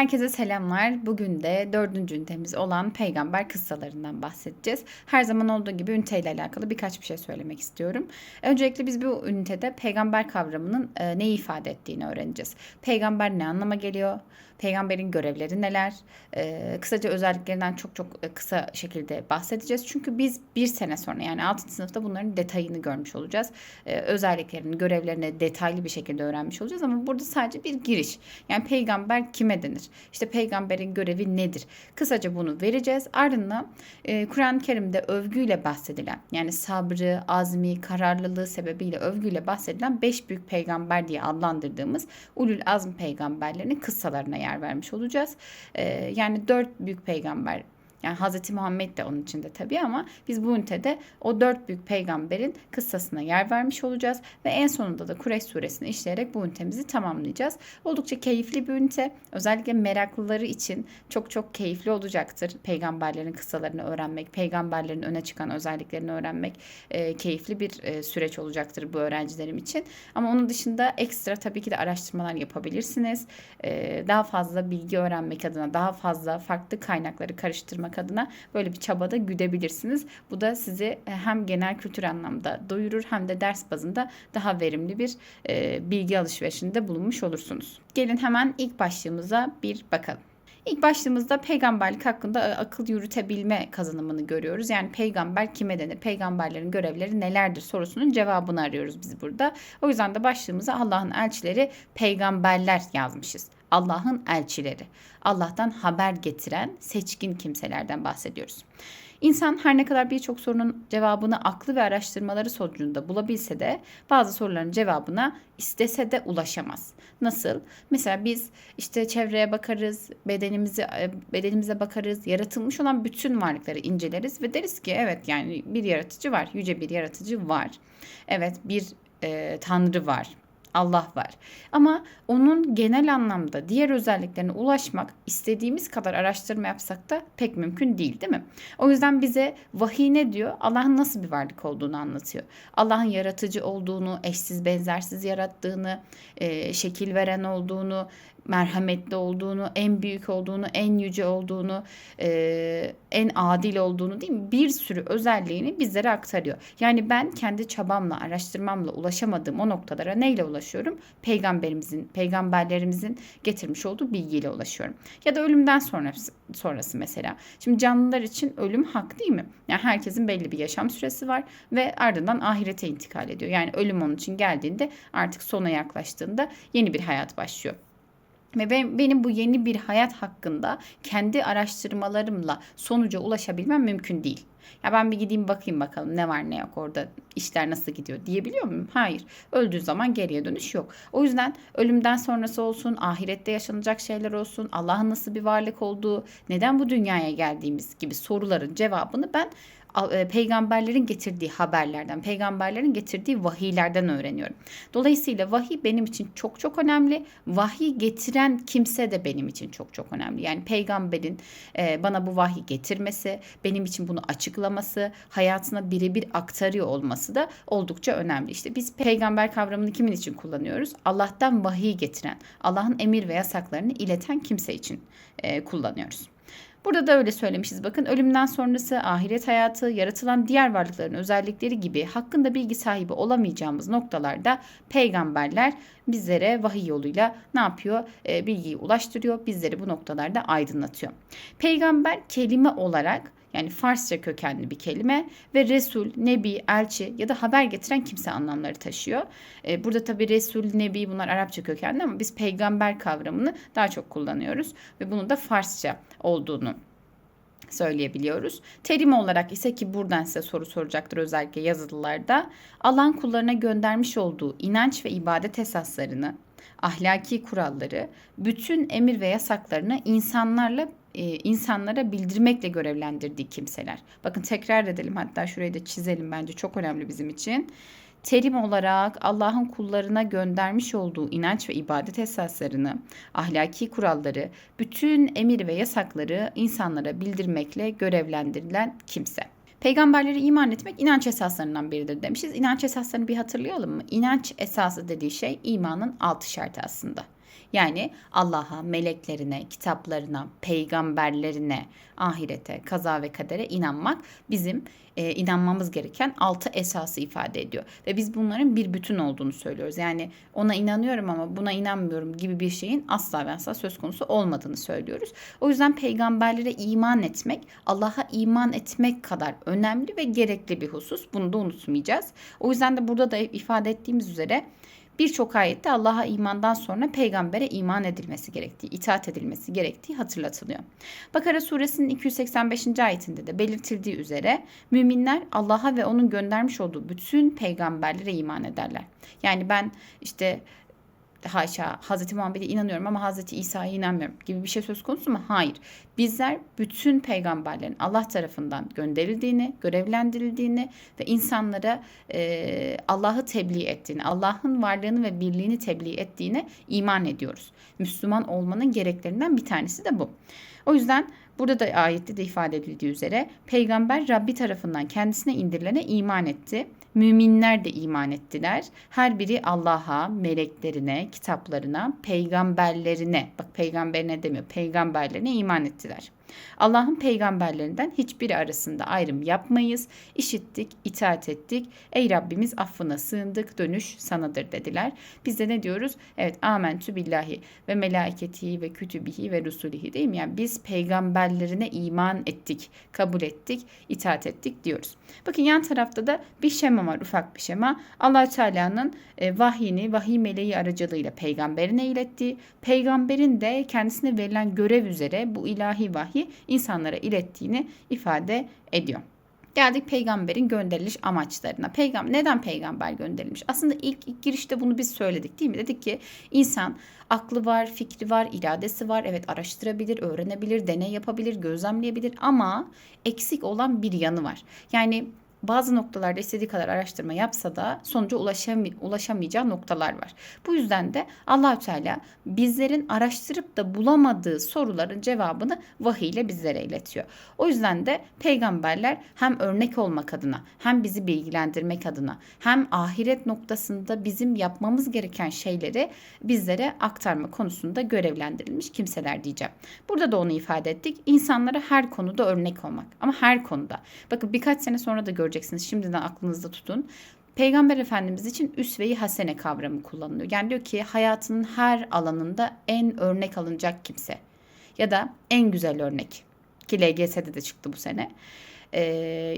Herkese selamlar. Bugün de dördüncü ünitemiz olan peygamber kıssalarından bahsedeceğiz. Her zaman olduğu gibi üniteyle alakalı birkaç bir şey söylemek istiyorum. Öncelikle biz bu ünitede peygamber kavramının e, neyi ifade ettiğini öğreneceğiz. Peygamber ne anlama geliyor? Peygamberin görevleri neler? E, kısaca özelliklerinden çok çok e, kısa şekilde bahsedeceğiz. Çünkü biz bir sene sonra yani 6. sınıfta bunların detayını görmüş olacağız. E, özelliklerini, görevlerini detaylı bir şekilde öğrenmiş olacağız. Ama burada sadece bir giriş. Yani peygamber kime denir? İşte peygamberin görevi nedir? Kısaca bunu vereceğiz. Ardından e, Kur'an-ı Kerim'de övgüyle bahsedilen yani sabrı, azmi, kararlılığı sebebiyle övgüyle bahsedilen beş büyük peygamber diye adlandırdığımız ulul azm peygamberlerinin kıssalarına yer vermiş olacağız. E, yani dört büyük peygamber yani Hz. Muhammed de onun içinde tabii ama biz bu ünitede o dört büyük peygamberin kıssasına yer vermiş olacağız. Ve en sonunda da Kureyş suresini işleyerek bu ünitemizi tamamlayacağız. Oldukça keyifli bir ünite. Özellikle meraklıları için çok çok keyifli olacaktır. Peygamberlerin kıssalarını öğrenmek, peygamberlerin öne çıkan özelliklerini öğrenmek e, keyifli bir e, süreç olacaktır bu öğrencilerim için. Ama onun dışında ekstra tabii ki de araştırmalar yapabilirsiniz. E, daha fazla bilgi öğrenmek adına, daha fazla farklı kaynakları karıştırmak olmak adına böyle bir çabada güdebilirsiniz. Bu da sizi e, hem genel kültür anlamda doyurur hem de ders bazında daha verimli bir e, bilgi alışverişinde bulunmuş olursunuz. Gelin hemen ilk başlığımıza bir bakalım. İlk başlığımızda peygamberlik hakkında e, akıl yürütebilme kazanımını görüyoruz. Yani peygamber kime denir? Peygamberlerin görevleri nelerdir sorusunun cevabını arıyoruz biz burada. O yüzden de başlığımıza Allah'ın elçileri peygamberler yazmışız. Allah'ın elçileri. Allah'tan haber getiren seçkin kimselerden bahsediyoruz. İnsan her ne kadar birçok sorunun cevabını aklı ve araştırmaları sonucunda bulabilse de bazı soruların cevabına istese de ulaşamaz. Nasıl? Mesela biz işte çevreye bakarız, bedenimizi e, bedenimize bakarız, yaratılmış olan bütün varlıkları inceleriz ve deriz ki evet yani bir yaratıcı var, yüce bir yaratıcı var. Evet bir e, tanrı var Allah var. Ama onun genel anlamda diğer özelliklerine ulaşmak istediğimiz kadar araştırma yapsak da pek mümkün değil değil mi? O yüzden bize vahiy ne diyor? Allah'ın nasıl bir varlık olduğunu anlatıyor. Allah'ın yaratıcı olduğunu, eşsiz benzersiz yarattığını, e, şekil veren olduğunu, merhametli olduğunu, en büyük olduğunu, en yüce olduğunu, e, en adil olduğunu değil mi? Bir sürü özelliğini bizlere aktarıyor. Yani ben kendi çabamla, araştırmamla ulaşamadığım o noktalara neyle ulaşıyorum? Peygamberimizin, peygamberlerimizin getirmiş olduğu bilgiyle ulaşıyorum. Ya da ölümden sonrası, sonrası mesela. Şimdi canlılar için ölüm hak değil mi? Yani herkesin belli bir yaşam süresi var ve ardından ahirete intikal ediyor. Yani ölüm onun için geldiğinde artık sona yaklaştığında yeni bir hayat başlıyor. Ve ben, benim bu yeni bir hayat hakkında kendi araştırmalarımla sonuca ulaşabilmem mümkün değil. Ya ben bir gideyim bakayım bakalım ne var ne yok orada işler nasıl gidiyor diyebiliyor muyum? Hayır. Öldüğü zaman geriye dönüş yok. O yüzden ölümden sonrası olsun, ahirette yaşanacak şeyler olsun, Allah'ın nasıl bir varlık olduğu, neden bu dünyaya geldiğimiz gibi soruların cevabını ben peygamberlerin getirdiği haberlerden, peygamberlerin getirdiği vahiylerden öğreniyorum. Dolayısıyla vahiy benim için çok çok önemli. Vahiy getiren kimse de benim için çok çok önemli. Yani peygamberin e, bana bu vahiy getirmesi, benim için bunu açıklaması, hayatına birebir aktarıyor olması da oldukça önemli. İşte biz peygamber kavramını kimin için kullanıyoruz? Allah'tan vahiy getiren, Allah'ın emir ve yasaklarını ileten kimse için e, kullanıyoruz. Burada da öyle söylemişiz bakın ölümden sonrası ahiret hayatı, yaratılan diğer varlıkların özellikleri gibi hakkında bilgi sahibi olamayacağımız noktalarda peygamberler bizlere vahiy yoluyla ne yapıyor? E, bilgiyi ulaştırıyor, bizleri bu noktalarda aydınlatıyor. Peygamber kelime olarak yani Farsça kökenli bir kelime ve Resul, Nebi, Elçi ya da haber getiren kimse anlamları taşıyor. E, burada tabi Resul, Nebi bunlar Arapça kökenli ama biz peygamber kavramını daha çok kullanıyoruz ve bunun da Farsça olduğunu söyleyebiliyoruz. Terim olarak ise ki buradan size soru soracaktır özellikle yazılılarda. Alan kullarına göndermiş olduğu inanç ve ibadet esaslarını, ahlaki kuralları, bütün emir ve yasaklarını insanlarla e, insanlara bildirmekle görevlendirdiği kimseler. Bakın tekrar edelim hatta şurayı da çizelim bence çok önemli bizim için. Terim olarak Allah'ın kullarına göndermiş olduğu inanç ve ibadet esaslarını, ahlaki kuralları, bütün emir ve yasakları insanlara bildirmekle görevlendirilen kimse. Peygamberlere iman etmek inanç esaslarından biridir demişiz. İnanç esaslarını bir hatırlayalım mı? İnanç esası dediği şey imanın altı şartı aslında. Yani Allah'a, meleklerine, kitaplarına, peygamberlerine, ahirete, kaza ve kadere inanmak bizim e, inanmamız gereken altı esası ifade ediyor. Ve biz bunların bir bütün olduğunu söylüyoruz. Yani ona inanıyorum ama buna inanmıyorum gibi bir şeyin asla ve asla söz konusu olmadığını söylüyoruz. O yüzden peygamberlere iman etmek, Allah'a iman etmek kadar önemli ve gerekli bir husus. Bunu da unutmayacağız. O yüzden de burada da ifade ettiğimiz üzere birçok ayette Allah'a imandan sonra peygambere iman edilmesi gerektiği, itaat edilmesi gerektiği hatırlatılıyor. Bakara suresinin 285. ayetinde de belirtildiği üzere müminler Allah'a ve onun göndermiş olduğu bütün peygamberlere iman ederler. Yani ben işte haşa Hazreti Muhammed'e inanıyorum ama Hazreti İsa'ya inanmıyorum gibi bir şey söz konusu mu? Hayır. Bizler bütün peygamberlerin Allah tarafından gönderildiğini, görevlendirildiğini ve insanlara e, Allah'ı tebliğ ettiğini, Allah'ın varlığını ve birliğini tebliğ ettiğine iman ediyoruz. Müslüman olmanın gereklerinden bir tanesi de bu. O yüzden burada da ayette de ifade edildiği üzere peygamber Rabbi tarafından kendisine indirilene iman etti Müminler de iman ettiler. Her biri Allah'a, meleklerine, kitaplarına, peygamberlerine, bak peygamberine demiyor, peygamberlerine iman ettiler. Allah'ın peygamberlerinden hiçbiri arasında ayrım yapmayız. İşittik, itaat ettik. Ey Rabbimiz affına sığındık, dönüş sanadır dediler. Biz de ne diyoruz? Evet amentü billahi ve melaiketihi ve kütübihi ve rusulihi değil mi? Yani biz peygamberlerine iman ettik, kabul ettik, itaat ettik diyoruz. Bakın yan tarafta da bir şema var, ufak bir şema. allah Teala'nın e, vahyini, vahiy meleği aracılığıyla peygamberine ilettiği, peygamberin de kendisine verilen görev üzere bu ilahi vahyi dahi insanlara ilettiğini ifade ediyor. Geldik peygamberin gönderiliş amaçlarına. Peygam neden peygamber gönderilmiş? Aslında ilk, ilk girişte bunu biz söyledik değil mi? Dedik ki insan aklı var, fikri var, iradesi var. Evet araştırabilir, öğrenebilir, deney yapabilir, gözlemleyebilir ama eksik olan bir yanı var. Yani bazı noktalarda istediği kadar araştırma yapsa da sonuca ulaşamay- ulaşamayacağı noktalar var. Bu yüzden de Allahü Teala bizlerin araştırıp da bulamadığı soruların cevabını vahiy ile bizlere iletiyor. O yüzden de peygamberler hem örnek olmak adına hem bizi bilgilendirmek adına hem ahiret noktasında bizim yapmamız gereken şeyleri bizlere aktarma konusunda görevlendirilmiş kimseler diyeceğim. Burada da onu ifade ettik. İnsanlara her konuda örnek olmak ama her konuda. Bakın birkaç sene sonra da göreceğiz göreceksiniz. Şimdiden aklınızda tutun. Peygamber Efendimiz için üsve-i hasene kavramı kullanılıyor. Yani diyor ki hayatının her alanında en örnek alınacak kimse. Ya da en güzel örnek. Ki LGS'de de çıktı bu sene. Ee,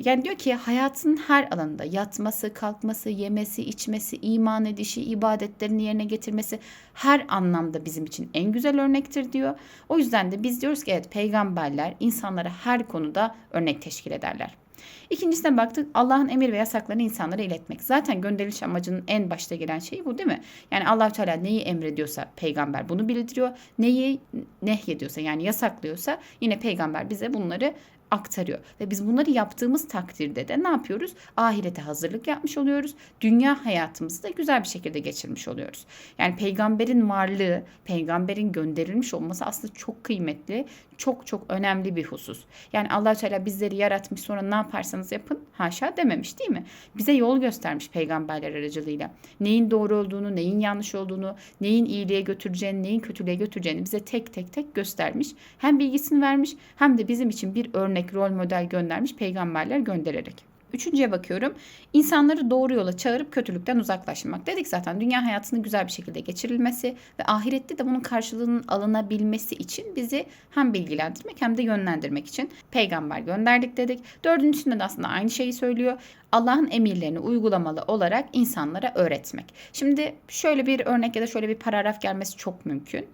yani diyor ki hayatın her alanında yatması, kalkması, yemesi, içmesi, iman edişi, ibadetlerini yerine getirmesi her anlamda bizim için en güzel örnektir diyor. O yüzden de biz diyoruz ki evet peygamberler insanlara her konuda örnek teşkil ederler. İkincisine baktık Allah'ın emir ve yasaklarını insanlara iletmek. Zaten gönderiliş amacının en başta gelen şeyi bu değil mi? Yani allah Teala neyi emrediyorsa peygamber bunu bildiriyor. Neyi nehyediyorsa yani yasaklıyorsa yine peygamber bize bunları aktarıyor. Ve biz bunları yaptığımız takdirde de ne yapıyoruz? Ahirete hazırlık yapmış oluyoruz. Dünya hayatımızı da güzel bir şekilde geçirmiş oluyoruz. Yani peygamberin varlığı, peygamberin gönderilmiş olması aslında çok kıymetli, çok çok önemli bir husus. Yani allah Teala bizleri yaratmış sonra ne yaparsanız yapın haşa dememiş değil mi? Bize yol göstermiş peygamberler aracılığıyla. Neyin doğru olduğunu, neyin yanlış olduğunu, neyin iyiliğe götüreceğini, neyin kötülüğe götüreceğini bize tek tek tek göstermiş. Hem bilgisini vermiş hem de bizim için bir örnek rol model göndermiş peygamberler göndererek. Üçüncüye bakıyorum. İnsanları doğru yola çağırıp kötülükten uzaklaştırmak. Dedik zaten dünya hayatını güzel bir şekilde geçirilmesi ve ahirette de bunun karşılığının alınabilmesi için bizi hem bilgilendirmek hem de yönlendirmek için peygamber gönderdik dedik. Dördüncüsünde de aslında aynı şeyi söylüyor. Allah'ın emirlerini uygulamalı olarak insanlara öğretmek. Şimdi şöyle bir örnek ya da şöyle bir paragraf gelmesi çok mümkün.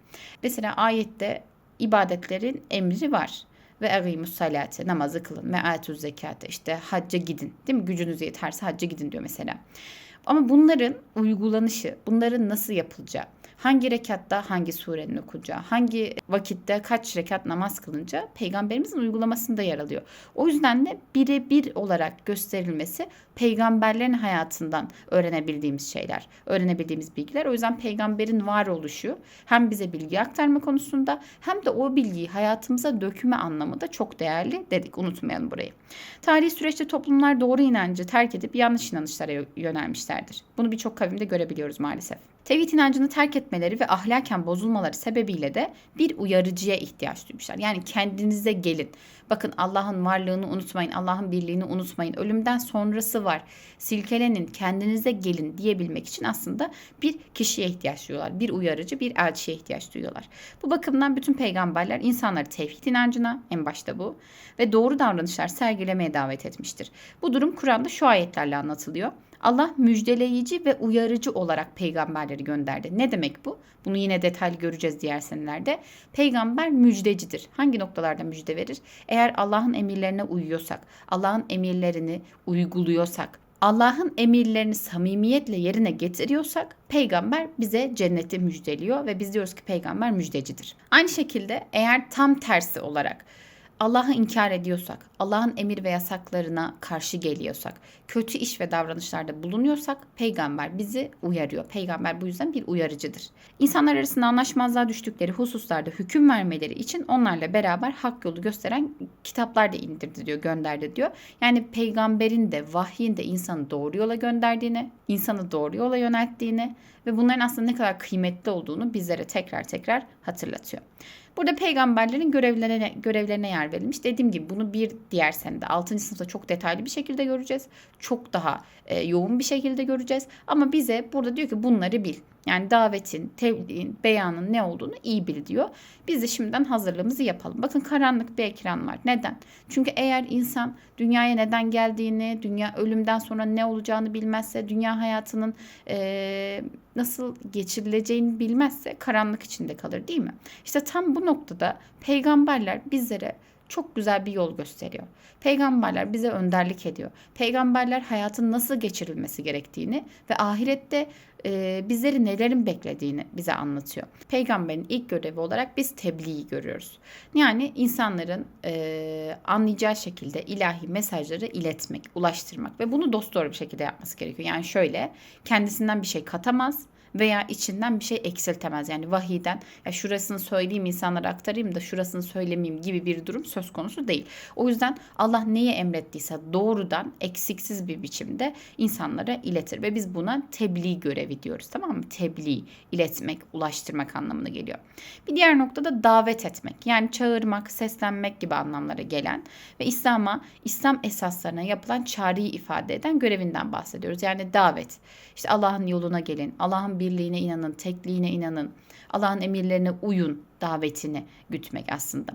Mesela ayette ibadetlerin emri var ve egimus salate namazı kılın ve atuz zekate işte hacca gidin değil mi gücünüz yeterse hacca gidin diyor mesela. Ama bunların uygulanışı, bunların nasıl yapılacağı, hangi rekatta hangi surenin okunacağı, hangi vakitte kaç rekat namaz kılınca peygamberimizin uygulamasında yer alıyor. O yüzden de birebir olarak gösterilmesi peygamberlerin hayatından öğrenebildiğimiz şeyler, öğrenebildiğimiz bilgiler. O yüzden peygamberin varoluşu hem bize bilgi aktarma konusunda hem de o bilgiyi hayatımıza dökme anlamında çok değerli dedik. Unutmayalım burayı. Tarihi süreçte toplumlar doğru inancı terk edip yanlış inanışlara yönelmişlerdir. Bunu birçok kavimde görebiliyoruz maalesef. Tevhid inancını terk etmeleri ve ahlaken bozulmaları sebebiyle de bir uyarıcıya ihtiyaç duymuşlar. Yani kendinize gelin. Bakın Allah'ın varlığını unutmayın, Allah'ın birliğini unutmayın. Ölümden sonrası var. Silkelenin, kendinize gelin diyebilmek için aslında bir kişiye ihtiyaç duyuyorlar. Bir uyarıcı, bir elçiye ihtiyaç duyuyorlar. Bu bakımdan bütün peygamberler insanları tevhid inancına, en başta bu, ve doğru davranışlar sergilemeye davet etmiştir. Bu durum Kur'an'da şu ayetlerle anlatılıyor. Allah müjdeleyici ve uyarıcı olarak peygamberleri gönderdi. Ne demek bu? Bunu yine detaylı göreceğiz diğer senelerde. Peygamber müjdecidir. Hangi noktalarda müjde verir? Eğer Allah'ın emirlerine uyuyorsak, Allah'ın emirlerini uyguluyorsak, Allah'ın emirlerini samimiyetle yerine getiriyorsak peygamber bize cenneti müjdeliyor ve biz diyoruz ki peygamber müjdecidir. Aynı şekilde eğer tam tersi olarak Allah'ı inkar ediyorsak, Allah'ın emir ve yasaklarına karşı geliyorsak, kötü iş ve davranışlarda bulunuyorsak peygamber bizi uyarıyor. Peygamber bu yüzden bir uyarıcıdır. İnsanlar arasında anlaşmazlığa düştükleri hususlarda hüküm vermeleri için onlarla beraber hak yolu gösteren kitaplar da indirdi diyor, gönderdi diyor. Yani peygamberin de vahyin de insanı doğru yola gönderdiğini, insanı doğru yola yönelttiğini ve bunların aslında ne kadar kıymetli olduğunu bizlere tekrar tekrar hatırlatıyor. Burada peygamberlerin görevlerine, görevlerine yer verilmiş. Dediğim gibi bunu bir diğer senede 6. sınıfta çok detaylı bir şekilde göreceğiz. Çok daha e, yoğun bir şekilde göreceğiz. Ama bize burada diyor ki bunları bil. Yani davetin, tebliğin, beyanın ne olduğunu iyi bil diyor. Biz de şimdiden hazırlığımızı yapalım. Bakın karanlık bir ekran var. Neden? Çünkü eğer insan dünyaya neden geldiğini, dünya ölümden sonra ne olacağını bilmezse, dünya hayatının e, nasıl geçirileceğini bilmezse karanlık içinde kalır değil mi? İşte tam bu noktada peygamberler bizlere çok güzel bir yol gösteriyor. Peygamberler bize önderlik ediyor. Peygamberler hayatın nasıl geçirilmesi gerektiğini ve ahirette e, bizleri nelerin beklediğini bize anlatıyor. Peygamberin ilk görevi olarak biz tebliği görüyoruz. Yani insanların e, anlayacağı şekilde ilahi mesajları iletmek, ulaştırmak ve bunu dosdoğru bir şekilde yapması gerekiyor. Yani şöyle kendisinden bir şey katamaz veya içinden bir şey eksiltemez. Yani vahiden ya şurasını söyleyeyim insanlara aktarayım da şurasını söylemeyeyim gibi bir durum söz konusu değil. O yüzden Allah neyi emrettiyse doğrudan eksiksiz bir biçimde insanlara iletir ve biz buna tebliğ görevi diyoruz. Tamam mı? Tebliğ, iletmek, ulaştırmak anlamına geliyor. Bir diğer nokta da davet etmek. Yani çağırmak, seslenmek gibi anlamlara gelen ve İslam'a, İslam esaslarına yapılan çağrıyı ifade eden görevinden bahsediyoruz. Yani davet. İşte Allah'ın yoluna gelin, Allah'ın birliğine inanın, tekliğine inanın, Allah'ın emirlerine uyun davetini gütmek aslında.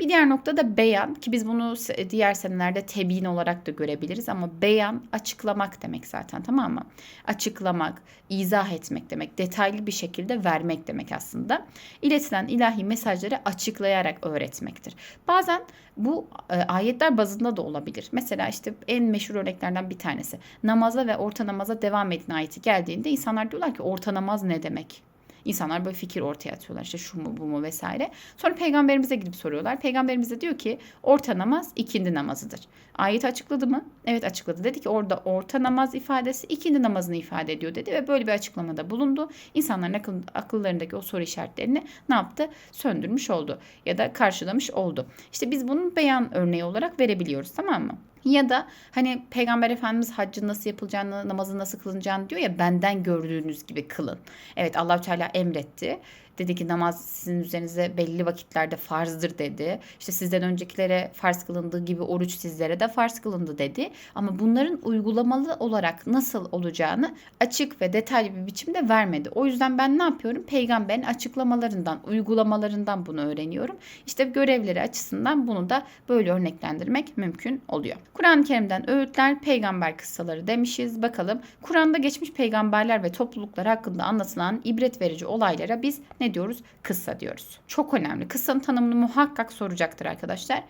Bir diğer nokta da beyan ki biz bunu diğer senelerde tebiyin olarak da görebiliriz ama beyan açıklamak demek zaten tamam mı? Açıklamak, izah etmek demek, detaylı bir şekilde vermek demek aslında. İletilen ilahi mesajları açıklayarak öğretmektir. Bazen bu e, ayetler bazında da olabilir. Mesela işte en meşhur örneklerden bir tanesi. Namaza ve orta namaza devam edin ayeti geldiğinde insanlar diyorlar ki orta namaz ne demek? İnsanlar böyle fikir ortaya atıyorlar işte şu mu bu mu vesaire. Sonra peygamberimize gidip soruyorlar. Peygamberimiz de diyor ki orta namaz ikindi namazıdır. Ayet açıkladı mı? Evet açıkladı. Dedi ki orada orta namaz ifadesi ikindi namazını ifade ediyor dedi ve böyle bir açıklamada bulundu. İnsanların akıl, akıllarındaki o soru işaretlerini ne yaptı? Söndürmüş oldu ya da karşılamış oldu. İşte biz bunun beyan örneği olarak verebiliyoruz tamam mı? Ya da hani Peygamber Efendimiz haccın nasıl yapılacağını, namazın nasıl kılınacağını diyor ya benden gördüğünüz gibi kılın. Evet Allahü Teala emretti. Dedi ki namaz sizin üzerinize belli vakitlerde farzdır dedi. İşte sizden öncekilere farz kılındığı gibi oruç sizlere de farz kılındı dedi. Ama bunların uygulamalı olarak nasıl olacağını açık ve detaylı bir biçimde vermedi. O yüzden ben ne yapıyorum? Peygamberin açıklamalarından, uygulamalarından bunu öğreniyorum. İşte görevleri açısından bunu da böyle örneklendirmek mümkün oluyor. Kur'an-ı Kerim'den öğütler, peygamber kıssaları demişiz. Bakalım Kur'an'da geçmiş peygamberler ve topluluklar hakkında anlatılan ibret verici olaylara biz ne ne diyoruz? Kıssa diyoruz. Çok önemli. Kıssanın tanımını muhakkak soracaktır arkadaşlar.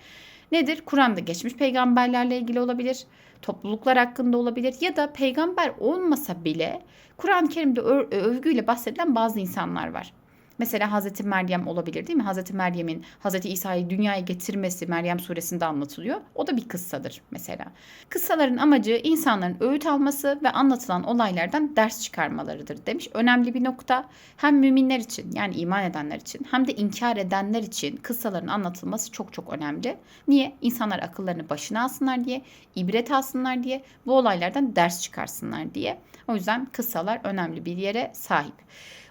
Nedir? Kur'an'da geçmiş peygamberlerle ilgili olabilir, topluluklar hakkında olabilir ya da peygamber olmasa bile Kur'an-ı Kerim'de övgüyle bahsedilen bazı insanlar var. Mesela Hazreti Meryem olabilir değil mi? Hazreti Meryem'in Hazreti İsa'yı dünyaya getirmesi Meryem suresinde anlatılıyor. O da bir kıssadır mesela. Kıssaların amacı insanların öğüt alması ve anlatılan olaylardan ders çıkarmalarıdır demiş. Önemli bir nokta. Hem müminler için yani iman edenler için hem de inkar edenler için kıssaların anlatılması çok çok önemli. Niye? İnsanlar akıllarını başına alsınlar diye, ibret alsınlar diye, bu olaylardan ders çıkarsınlar diye. O yüzden kıssalar önemli bir yere sahip.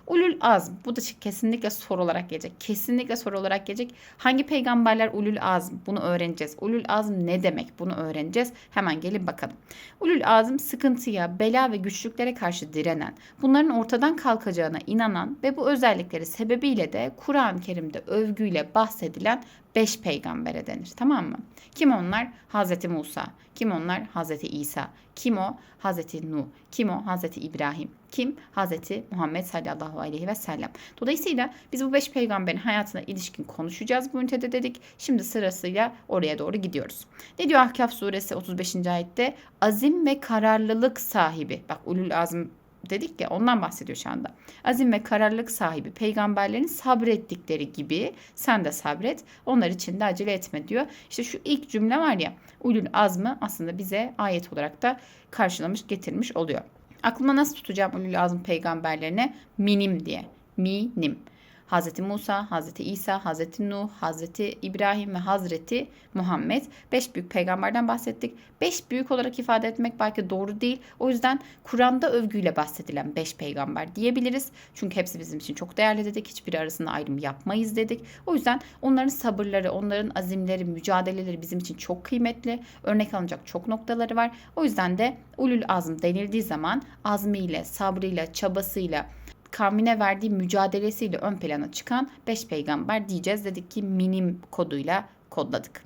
Ulul azm bu da kesinlikle soru olarak gelecek. Kesinlikle soru olarak gelecek. Hangi peygamberler ulul azm? Bunu öğreneceğiz. Ulul azm ne demek? Bunu öğreneceğiz. Hemen gelin bakalım. Ulul azm sıkıntıya, bela ve güçlüklere karşı direnen, bunların ortadan kalkacağına inanan ve bu özellikleri sebebiyle de Kur'an-ı Kerim'de övgüyle bahsedilen beş peygambere denir. Tamam mı? Kim onlar? Hazreti Musa. Kim onlar? Hazreti İsa. Kim o? Hazreti Nuh. Kim o? Hazreti İbrahim. Kim? Hazreti Muhammed sallallahu aleyhi ve sellem. Dolayısıyla biz bu beş peygamberin hayatına ilişkin konuşacağız bu ünitede dedik. Şimdi sırasıyla oraya doğru gidiyoruz. Ne diyor Ahkaf suresi 35. ayette? Azim ve kararlılık sahibi. Bak ulul azm dedik ya ondan bahsediyor şu anda. Azim ve kararlılık sahibi peygamberlerin sabrettikleri gibi sen de sabret. Onlar için de acele etme diyor. İşte şu ilk cümle var ya ulul azmı aslında bize ayet olarak da karşılamış getirmiş oluyor. Aklıma nasıl tutacağım ulul azm peygamberlerine? Minim diye. Minim. Hazreti Musa, Hazreti İsa, Hazreti Nuh, Hazreti İbrahim ve Hazreti Muhammed. Beş büyük peygamberden bahsettik. Beş büyük olarak ifade etmek belki doğru değil. O yüzden Kur'an'da övgüyle bahsedilen beş peygamber diyebiliriz. Çünkü hepsi bizim için çok değerli dedik. Hiçbiri arasında ayrım yapmayız dedik. O yüzden onların sabırları, onların azimleri, mücadeleleri bizim için çok kıymetli. Örnek alınacak çok noktaları var. O yüzden de ulul azm denildiği zaman azmiyle, sabrıyla, çabasıyla, kavmine verdiği mücadelesiyle ön plana çıkan 5 peygamber diyeceğiz. Dedik ki minim koduyla kodladık.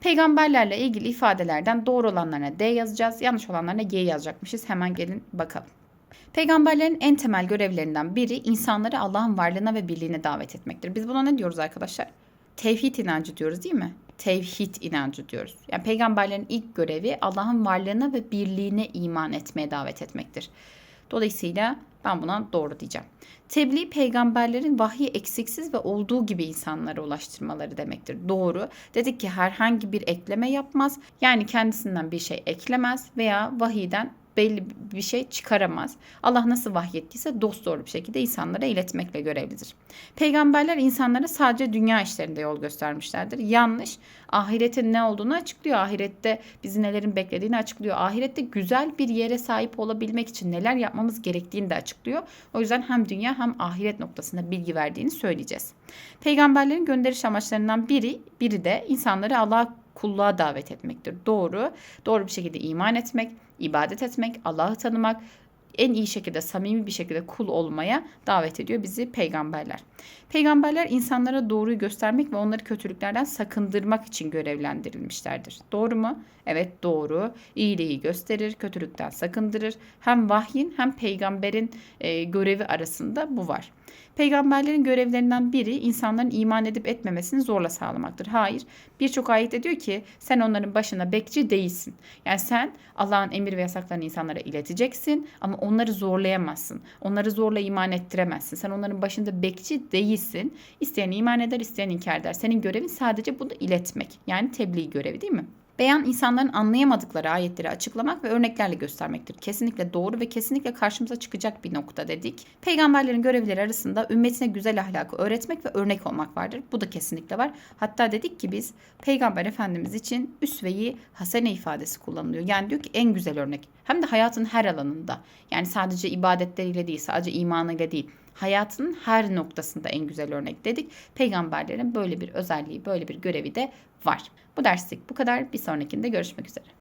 Peygamberlerle ilgili ifadelerden doğru olanlarına D yazacağız. Yanlış olanlarına G yazacakmışız. Hemen gelin bakalım. Peygamberlerin en temel görevlerinden biri insanları Allah'ın varlığına ve birliğine davet etmektir. Biz buna ne diyoruz arkadaşlar? Tevhid inancı diyoruz değil mi? Tevhid inancı diyoruz. Yani peygamberlerin ilk görevi Allah'ın varlığına ve birliğine iman etmeye davet etmektir. Dolayısıyla ben buna doğru diyeceğim. Tebliğ peygamberlerin vahyi eksiksiz ve olduğu gibi insanlara ulaştırmaları demektir. Doğru. Dedik ki herhangi bir ekleme yapmaz. Yani kendisinden bir şey eklemez veya vahiden belli bir şey çıkaramaz. Allah nasıl vahyettiyse dost doğru bir şekilde insanlara iletmekle görevlidir. Peygamberler insanlara sadece dünya işlerinde yol göstermişlerdir. Yanlış. Ahiretin ne olduğunu açıklıyor. Ahirette bizi nelerin beklediğini açıklıyor. Ahirette güzel bir yere sahip olabilmek için neler yapmamız gerektiğini de açıklıyor. O yüzden hem dünya hem ahiret noktasında bilgi verdiğini söyleyeceğiz. Peygamberlerin gönderiş amaçlarından biri, biri de insanları Allah'a kulluğa davet etmektir. Doğru. Doğru bir şekilde iman etmek, ibadet etmek, Allah'ı tanımak, en iyi şekilde samimi bir şekilde kul olmaya davet ediyor bizi peygamberler. Peygamberler insanlara doğruyu göstermek ve onları kötülüklerden sakındırmak için görevlendirilmişlerdir. Doğru mu? Evet doğru. İyiliği gösterir, kötülükten sakındırır. Hem vahyin hem peygamberin e, görevi arasında bu var. Peygamberlerin görevlerinden biri insanların iman edip etmemesini zorla sağlamaktır. Hayır. Birçok ayette diyor ki sen onların başına bekçi değilsin. Yani sen Allah'ın emir ve yasaklarını insanlara ileteceksin ama onları zorlayamazsın. Onları zorla iman ettiremezsin. Sen onların başında bekçi değilsin. İsteyen iman eder, isteyen inkar eder. Senin görevin sadece bunu iletmek. Yani tebliğ görevi değil mi? Beyan insanların anlayamadıkları ayetleri açıklamak ve örneklerle göstermektir. Kesinlikle doğru ve kesinlikle karşımıza çıkacak bir nokta dedik. Peygamberlerin görevleri arasında ümmetine güzel ahlakı öğretmek ve örnek olmak vardır. Bu da kesinlikle var. Hatta dedik ki biz Peygamber Efendimiz için üsveyi hasene ifadesi kullanılıyor. Yani diyor ki en güzel örnek. Hem de hayatın her alanında. Yani sadece ibadetleriyle değil, sadece imanıyla değil hayatının her noktasında en güzel örnek dedik. Peygamberlerin böyle bir özelliği, böyle bir görevi de var. Bu derslik bu kadar. Bir sonrakinde görüşmek üzere.